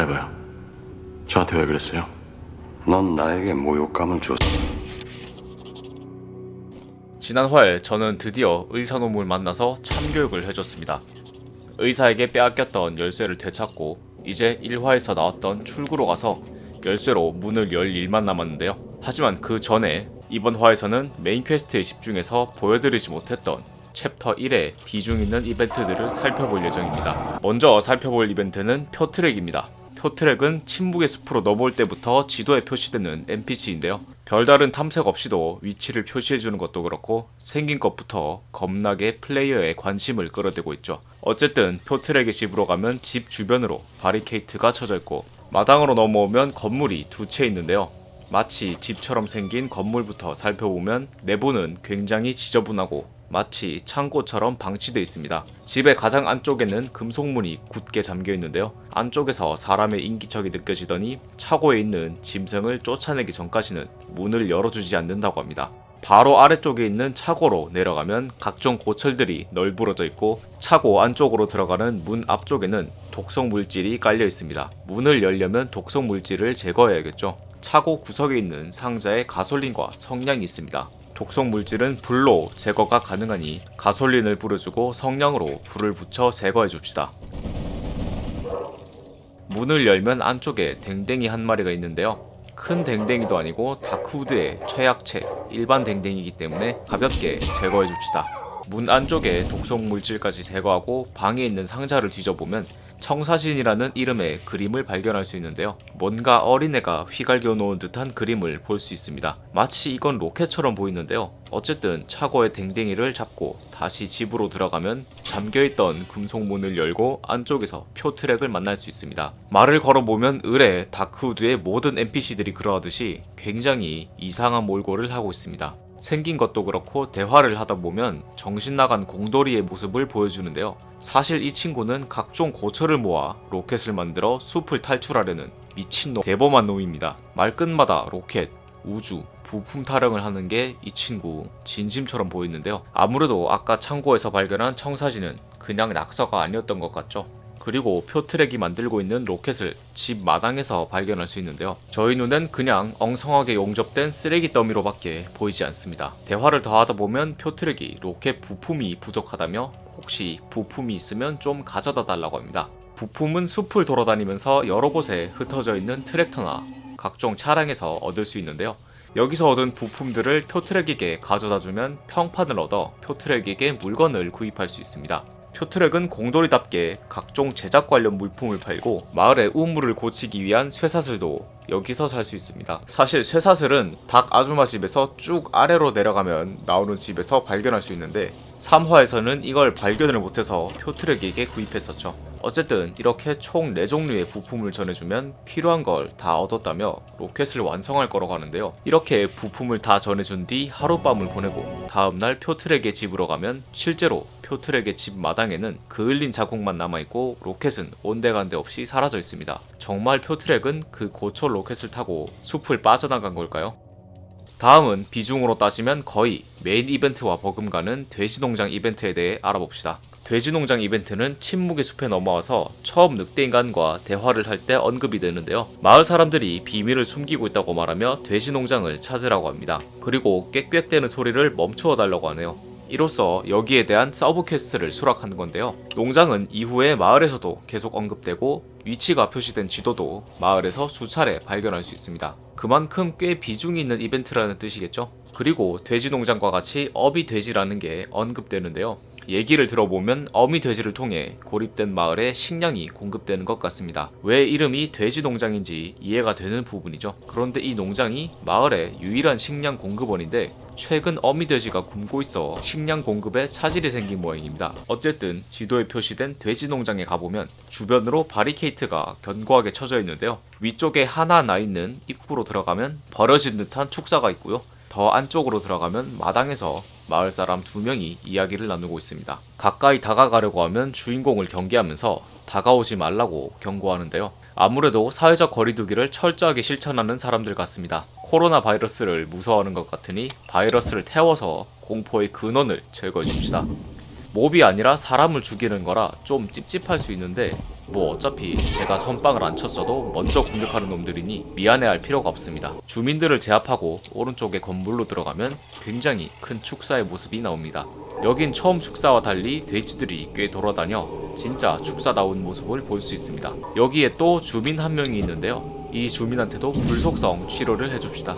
말해봐요. 저한테 왜 그랬어요? 넌 나에게 모욕감을 줬어. 지난 화에 저는 드디어 의사놈을 만나서 참교육을 해줬습니다. 의사에게 빼앗겼던 열쇠를 되찾고 이제 1화에서 나왔던 출구로 가서 열쇠로 문을 열 일만 남았는데요. 하지만 그 전에 이번 화에서는 메인 퀘스트에 집중해서 보여드리지 못했던 챕터 1의 비중 있는 이벤트들을 살펴볼 예정입니다. 먼저 살펴볼 이벤트는 표 트랙입니다. 표트랙은 침묵의 숲으로 넘어올 때부터 지도에 표시되는 NPC인데요. 별다른 탐색 없이도 위치를 표시해주는 것도 그렇고 생긴 것부터 겁나게 플레이어의 관심을 끌어들이고 있죠. 어쨌든 표트랙의 집으로 가면 집 주변으로 바리케이트가 쳐져 있고 마당으로 넘어오면 건물이 두 채 있는데요. 마치 집처럼 생긴 건물부터 살펴보면 내부는 굉장히 지저분하고 마치 창고처럼 방치되어 있습니다. 집의 가장 안쪽에는 금속문이 굳게 잠겨 있는데요. 안쪽에서 사람의 인기척이 느껴지더니 차고에 있는 짐승을 쫓아내기 전까지는 문을 열어주지 않는다고 합니다. 바로 아래쪽에 있는 차고로 내려가면 각종 고철들이 널브러져 있고 차고 안쪽으로 들어가는 문 앞쪽에는 독성 물질이 깔려 있습니다. 문을 열려면 독성 물질을 제거해야겠죠. 차고 구석에 있는 상자에 가솔린과 성냥이 있습니다. 독성 물질은 불로 제거가 가능하니 가솔린을 뿌려주고 성냥으로 불을 붙여 제거해 줍시다. 문을 열면 안쪽에 댕댕이 한 마리가 있는데요. 큰 댕댕이도 아니고 다크우드의 최약체 일반 댕댕이기 때문에 가볍게 제거해 줍시다. 문 안쪽에 독성 물질까지 제거하고 방에 있는 상자를 뒤져보면 청사진이라는 이름의 그림을 발견할 수 있는데요. 뭔가 어린애가 휘갈겨 놓은 듯한 그림을 볼 수 있습니다. 마치 이건 로켓처럼 보이는데요. 어쨌든 차고의 댕댕이를 잡고 다시 집으로 들어가면 잠겨있던 금속문을 열고 안쪽에서 표트랙을 만날 수 있습니다. 말을 걸어보면 을에 다크우드의 모든 NPC들이 그러하듯이 굉장히 이상한 몰골을 하고 있습니다. 생긴 것도 그렇고 대화를 하다 보면 정신 나간 공돌이의 모습을 보여주는데요. 사실 이 친구는 각종 고철을 모아 로켓을 만들어 숲을 탈출하려는 미친놈 대범한 놈입니다. 말끝마다 로켓, 우주, 부품 타령을 하는 게 이 친구 진심처럼 보이는데요. 아무래도 아까 창고에서 발견한 청사진은 그냥 낙서가 아니었던 것 같죠. 그리고 표트랙이 만들고 있는 로켓을 집 마당에서 발견할 수 있는데요. 저희 눈엔 그냥 엉성하게 용접된 쓰레기 더미로밖에 보이지 않습니다. 대화를 더 하다 보면 표트랙이 로켓 부품이 부족하다며 혹시 부품이 있으면 좀 가져다 달라고 합니다. 부품은 숲을 돌아다니면서 여러 곳에 흩어져 있는 트랙터나 각종 차량에서 얻을 수 있는데요. 여기서 얻은 부품들을 표트랙에게 가져다 주면 평판을 얻어 표트랙에게 물건을 구입할 수 있습니다. 표트랙은 공돌이답게 각종 제작 관련 물품을 팔고 마을의 우물을 고치기 위한 쇠사슬도 여기서 살 수 있습니다. 사실 쇠사슬은 닭 아주마 집에서 쭉 아래로 내려가면 나오는 집에서 발견할 수 있는데 3화에서는 이걸 발견을 못해서 표트랙에게 구입했었죠. 어쨌든 이렇게 총 4종류의 부품을 전해주면 필요한 걸 다 얻었다며 로켓을 완성할 거라고 하는데요. 이렇게 부품을 다 전해준 뒤 하룻밤을 보내고 다음날 표트랙의 집으로 가면 실제로 표트랙의 집 마당에는 그을린 자국만 남아있고 로켓은 온데간데 없이 사라져 있습니다. 정말 표트랙은 그 고철 로켓을 타고 숲을 빠져나간 걸까요? 다음은 비중으로 따지면 거의 메인 이벤트와 버금가는 돼지농장 이벤트에 대해 알아봅시다. 돼지농장 이벤트는 침묵의 숲에 넘어와서 처음 늑대인간과 대화를 할 때 언급이 되는데요. 마을 사람들이 비밀을 숨기고 있다고 말하며 돼지농장을 찾으라고 합니다. 그리고 꽥꽥대는 소리를 멈추어 달라고 하네요. 이로써 여기에 대한 서브 퀘스트를 수락하는 건데요. 농장은 이후에 마을에서도 계속 언급되고 위치가 표시된 지도도 마을에서 수차례 발견할 수 있습니다. 그만큼 꽤 비중이 있는 이벤트라는 뜻이겠죠. 그리고 돼지 농장과 같이 어비 돼지라는 게 언급되는데요. 얘기를 들어보면 어미 돼지를 통해 고립된 마을에 식량이 공급되는 것 같습니다. 왜 이름이 돼지 농장인지 이해가 되는 부분이죠. 그런데 이 농장이 마을의 유일한 식량 공급원인데 최근 어미 돼지가 굶고 있어 식량 공급에 차질이 생긴 모양입니다. 어쨌든 지도에 표시된 돼지 농장에 가보면 주변으로 바리케이트가 견고하게 쳐져 있는데요. 위쪽에 하나 나 있는 입구로 들어가면 버려진 듯한 축사가 있고요. 더 안쪽으로 들어가면 마당에서 마을 사람 두 명이 이야기를 나누고 있습니다. 가까이 다가가려고 하면 주인공을 경계하면서 다가오지 말라고 경고하는데요. 아무래도 사회적 거리두기를 철저하게 실천하는 사람들 같습니다. 코로나 바이러스를 무서워하는 것 같으니 바이러스를 태워서 공포의 근원을 제거해 줍시다. 몹이 아니라 사람을 죽이는 거라 좀 찝찝할 수 있는데 뭐 어차피 제가 선빵을 안 쳤어도 먼저 공격하는 놈들이니 미안해할 필요가 없습니다. 주민들을 제압하고 오른쪽에 건물로 들어가면 굉장히 큰 축사의 모습이 나옵니다. 여긴 처음 축사와 달리 돼지들이 꽤 돌아다녀 진짜 축사다운 모습을 볼 수 있습니다. 여기에 또 주민 한 명이 있는데요. 이 주민한테도 불속성 치료를 해줍시다.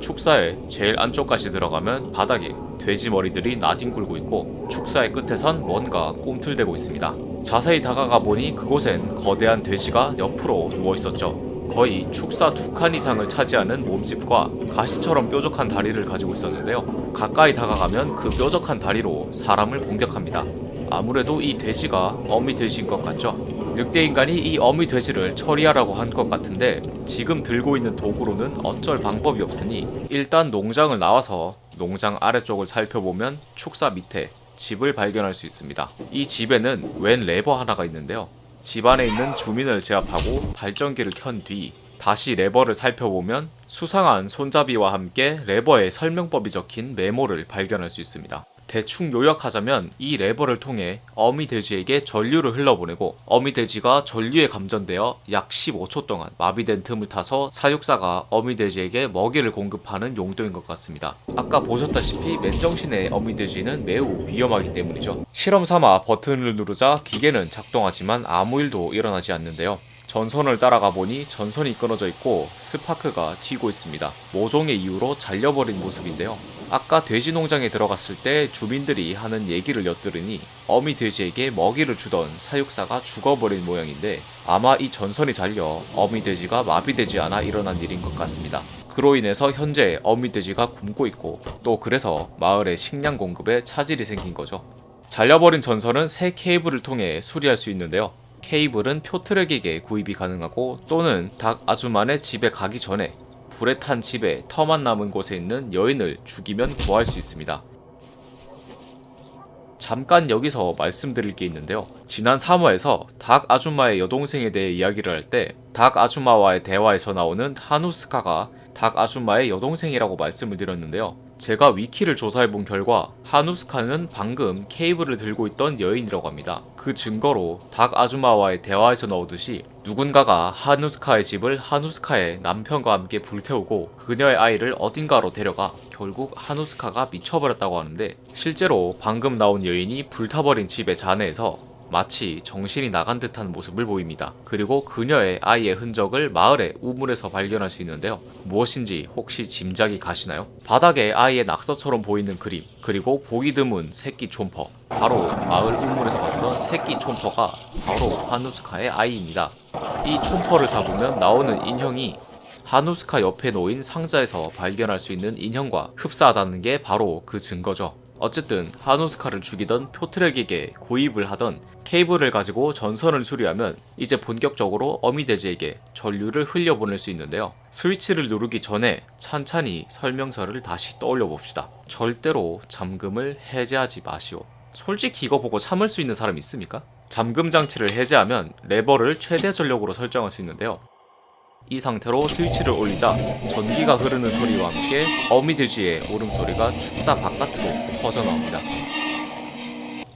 축사의 제일 안쪽까지 들어가면 바닥에 돼지 머리들이 나뒹굴고 있고 축사의 끝에선 뭔가 꿈틀대고 있습니다. 자세히 다가가 보니 그곳엔 거대한 돼지가 옆으로 누워 있었죠. 거의 축사 두 칸 이상을 차지하는 몸집과 가시처럼 뾰족한 다리를 가지고 있었는데요. 가까이 다가가면 그 뾰족한 다리로 사람을 공격합니다. 아무래도 이 돼지가 어미 돼지인 것 같죠? 늑대 인간이 이 어미 돼지를 처리하라고 한 것 같은데 지금 들고 있는 도구로는 어쩔 방법이 없으니 일단 농장을 나와서 농장 아래쪽을 살펴보면 축사 밑에 집을 발견할 수 있습니다. 이 집에는 웬 레버 하나가 있는데요. 집 안에 있는 주민을 제압하고 발전기를 켠 뒤 다시 레버를 살펴보면 수상한 손잡이와 함께 레버의 설명법이 적힌 메모를 발견할 수 있습니다. 대충 요약하자면 이 레버를 통해 어미 돼지에게 전류를 흘러보내고 어미 돼지가 전류에 감전되어 약 15초 동안 마비된 틈을 타서 사육사가 어미 돼지에게 먹이를 공급하는 용도인 것 같습니다. 아까 보셨다시피 맨정신의 어미 돼지는 매우 위험하기 때문이죠. 실험 삼아 버튼을 누르자 기계는 작동하지만 아무 일도 일어나지 않는데요. 전선을 따라가 보니 전선이 끊어져 있고 스파크가 튀고 있습니다. 모종의 이유로 잘려버린 모습인데요. 아까 돼지 농장에 들어갔을 때 주민들이 하는 얘기를 엿들으니 어미 돼지에게 먹이를 주던 사육사가 죽어버린 모양인데 아마 이 전선이 잘려 어미 돼지가 마비되지 않아 일어난 일인 것 같습니다. 그로 인해서 현재 어미 돼지가 굶고 있고 또 그래서 마을의 식량 공급에 차질이 생긴 거죠. 잘려버린 전선은 새 케이블을 통해 수리할 수 있는데요. 케이블은 표트랙에게 구입이 가능하고 또는 닭 아주만의 집에 가기 전에 불에 탄 집에 터만 남은 곳에 있는 여인을 죽이면 구할 수 있습니다. 잠깐 여기서 말씀드릴 게 있는데요. 지난 3화에서 닭 아줌마의 여동생에 대해 이야기를 할 때 닭 아줌마와의 대화에서 나오는 하누스카가 닭 아줌마의 여동생이라고 말씀을 드렸는데요. 제가 위키를 조사해 본 결과 하누스카는 방금 케이블을 들고 있던 여인이라고 합니다. 그 증거로 닭 아줌마와의 대화에서 나오듯이 누군가가 하누스카의 집을 하누스카의 남편과 함께 불태우고 그녀의 아이를 어딘가로 데려가 결국 하누스카가 미쳐버렸다고 하는데 실제로 방금 나온 여인이 불타버린 집의 잔해에서 마치 정신이 나간 듯한 모습을 보입니다. 그리고 그녀의 아이의 흔적을 마을의 우물에서 발견할 수 있는데요. 무엇인지 혹시 짐작이 가시나요? 바닥에 아이의 낙서처럼 보이는 그림, 그리고 보기 드문 새끼 촌퍼. 바로 마을 우물에서 봤던 새끼 촌퍼가 바로 하누스카의 아이입니다. 이 촌퍼를 잡으면 나오는 인형이 하누스카 옆에 놓인 상자에서 발견할 수 있는 인형과 흡사하다는 게 바로 그 증거죠. 어쨌든 하누스카를 죽이던 표트랙에게 구입을 하던 케이블을 가지고 전선을 수리하면 이제 본격적으로 어미돼지에게 전류를 흘려보낼 수 있는데요. 스위치를 누르기 전에 찬찬히 설명서를 다시 떠올려 봅시다. 절대로 잠금을 해제하지 마시오. 솔직히 이거 보고 참을 수 있는 사람 있습니까? 잠금 장치를 해제하면 레버를 최대 전력으로 설정할 수 있는데요. 이 상태로 스위치를 올리자 전기가 흐르는 소리와 함께 어미돼지의 울음소리가 축사 바깥으로 퍼져나옵니다.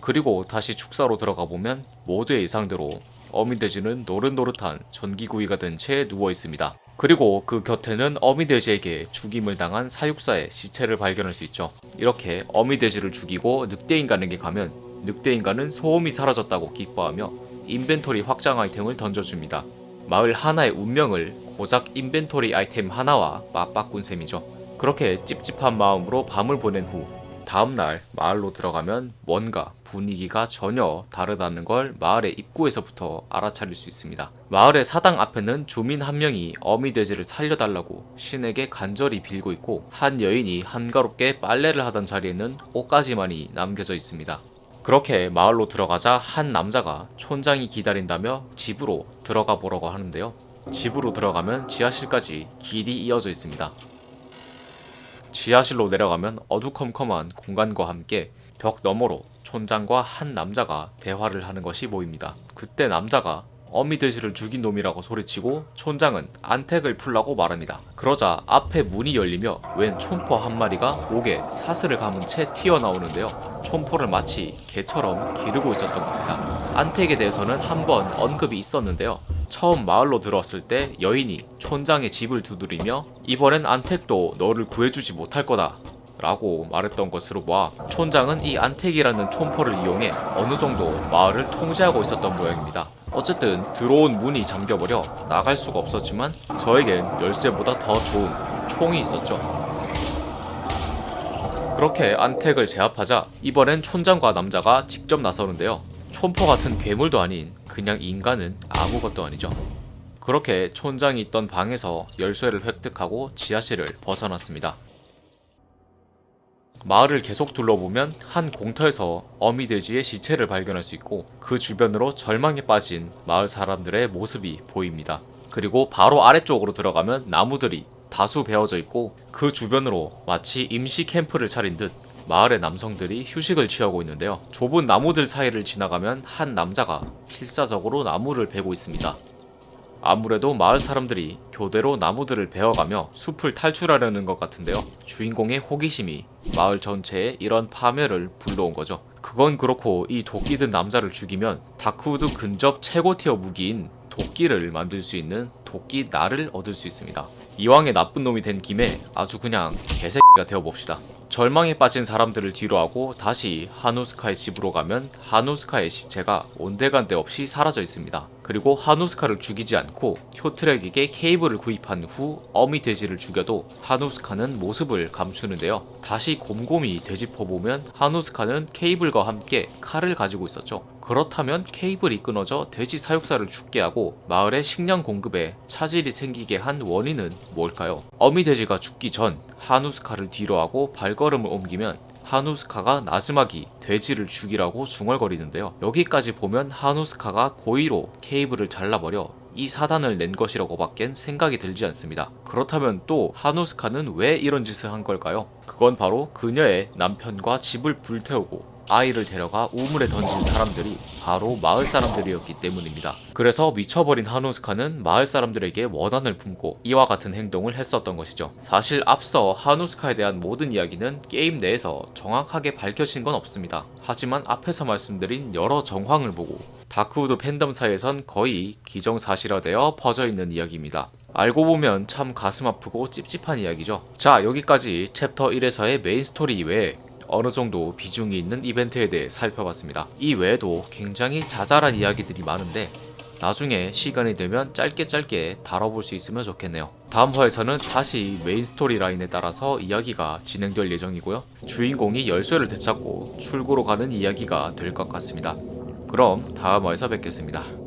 그리고 다시 축사로 들어가 보면 모두의 예상대로 어미돼지는 노릇노릇한 전기구이가 된 채 누워 있습니다. 그리고 그 곁에는 어미돼지에게 죽임을 당한 사육사의 시체를 발견할 수 있죠. 이렇게 어미돼지를 죽이고 늑대인간에게 가면 늑대인간은 소음이 사라졌다고 기뻐하며 인벤토리 확장 아이템을 던져줍니다. 마을 하나의 운명을 고작 인벤토리 아이템 하나와 맞바꾼 셈이죠. 그렇게 찝찝한 마음으로 밤을 보낸 후 다음날 마을로 들어가면 뭔가 분위기가 전혀 다르다는 걸 마을의 입구에서부터 알아차릴 수 있습니다. 마을의 사당 앞에는 주민 한 명이 어미 돼지를 살려달라고 신에게 간절히 빌고 있고 한 여인이 한가롭게 빨래를 하던 자리에는 옷가지만이 남겨져 있습니다. 그렇게 마을로 들어가자 한 남자가 촌장이 기다린다며 집으로 들어가 보라고 하는데요. 집으로 들어가면 지하실까지 길이 이어져 있습니다. 지하실로 내려가면 어두컴컴한 공간과 함께 벽 너머로 촌장과 한 남자가 대화를 하는 것이 보입니다. 그때 남자가 어미돼지를 죽인 놈이라고 소리치고 촌장은 안택을 풀라고 말합니다. 그러자 앞에 문이 열리며 웬 촌포 한 마리가 목에 사슬을 감은 채 튀어나오는데요. 촌포를 마치 개처럼 기르고 있었던 겁니다. 안택에 대해서는 한 번 언급이 있었는데요. 처음 마을로 들어왔을 때 여인이 촌장의 집을 두드리며 이번엔 안택도 너를 구해주지 못할 거다 라고 말했던 것으로 봐 촌장은 이 안택이라는 촌포를 이용해 어느 정도 마을을 통제하고 있었던 모양입니다. 어쨌든 들어온 문이 잠겨버려 나갈 수가 없었지만 저에겐 열쇠보다 더 좋은 총이 있었죠. 그렇게 안택을 제압하자 이번엔 촌장과 남자가 직접 나서는데요. 촌포 같은 괴물도 아닌 그냥 인간은 아무것도 아니죠. 그렇게 촌장이 있던 방에서 열쇠를 획득하고 지하실을 벗어났습니다. 마을을 계속 둘러보면 한 공터에서 어미 돼지의 시체를 발견할 수 있고 그 주변으로 절망에 빠진 마을 사람들의 모습이 보입니다. 그리고 바로 아래쪽으로 들어가면 나무들이 다수 베어져 있고 그 주변으로 마치 임시 캠프를 차린 듯 마을의 남성들이 휴식을 취하고 있는데요. 좁은 나무들 사이를 지나가면 한 남자가 필사적으로 나무를 베고 있습니다. 아무래도 마을 사람들이 교대로 나무들을 베어가며 숲을 탈출하려는 것 같은데요. 주인공의 호기심이 마을 전체에 이런 파멸을 불러온 거죠. 그건 그렇고 이 도끼 든 남자를 죽이면 다크우드 근접 최고 티어 무기인 도끼를 만들 수 있는 도끼 날을 얻을 수 있습니다. 이왕에 나쁜 놈이 된 김에 아주 그냥 개새끼가 되어봅시다. 절망에 빠진 사람들을 뒤로하고 다시 하누스카의 집으로 가면 하누스카의 시체가 온데간데 없이 사라져 있습니다. 그리고 하누스카를 죽이지 않고 효트렉에게 케이블을 구입한 후 어미 돼지를 죽여도 하누스카는 모습을 감추는데요. 다시 곰곰이 되짚어보면 하누스카는 케이블과 함께 칼을 가지고 있었죠. 그렇다면 케이블이 끊어져 돼지 사육사를 죽게 하고 마을의 식량 공급에 차질이 생기게 한 원인은 뭘까요? 어미 돼지가 죽기 전 하누스카를 뒤로하고 발 걸음을 옮기면 하누스카가 나즈마기 돼지를 죽이라고 중얼거리는데요. 여기까지 보면 하누스카가 고의로 케이블을 잘라버려 이 사단을 낸 것이라고 밖엔 생각이 들지 않습니다. 그렇다면 또 하누스카는 왜 이런 짓을 한 걸까요? 그건 바로 그녀의 남편과 집을 불태우고 아이를 데려가 우물에 던진 사람들이 바로 마을 사람들이었기 때문입니다. 그래서 미쳐버린 하누스카는 마을 사람들에게 원한을 품고 이와 같은 행동을 했었던 것이죠. 사실 앞서 하누스카에 대한 모든 이야기는 게임 내에서 정확하게 밝혀진 건 없습니다. 하지만 앞에서 말씀드린 여러 정황을 보고 다크우드 팬덤 사이에선 거의 기정사실화되어 퍼져 있는 이야기입니다. 알고 보면 참 가슴 아프고 찝찝한 이야기죠. 자, 여기까지 챕터 1에서의 메인 스토리 이외에 어느 정도 비중이 있는 이벤트에 대해 살펴봤습니다. 이 외에도 굉장히 자잘한 이야기들이 많은데 나중에 시간이 되면 짧게 짧게 다뤄볼 수 있으면 좋겠네요. 다음 화에서는 다시 메인 스토리 라인에 따라서 이야기가 진행될 예정이고요. 주인공이 열쇠를 되찾고 출구로 가는 이야기가 될 것 같습니다. 그럼 다음 화에서 뵙겠습니다.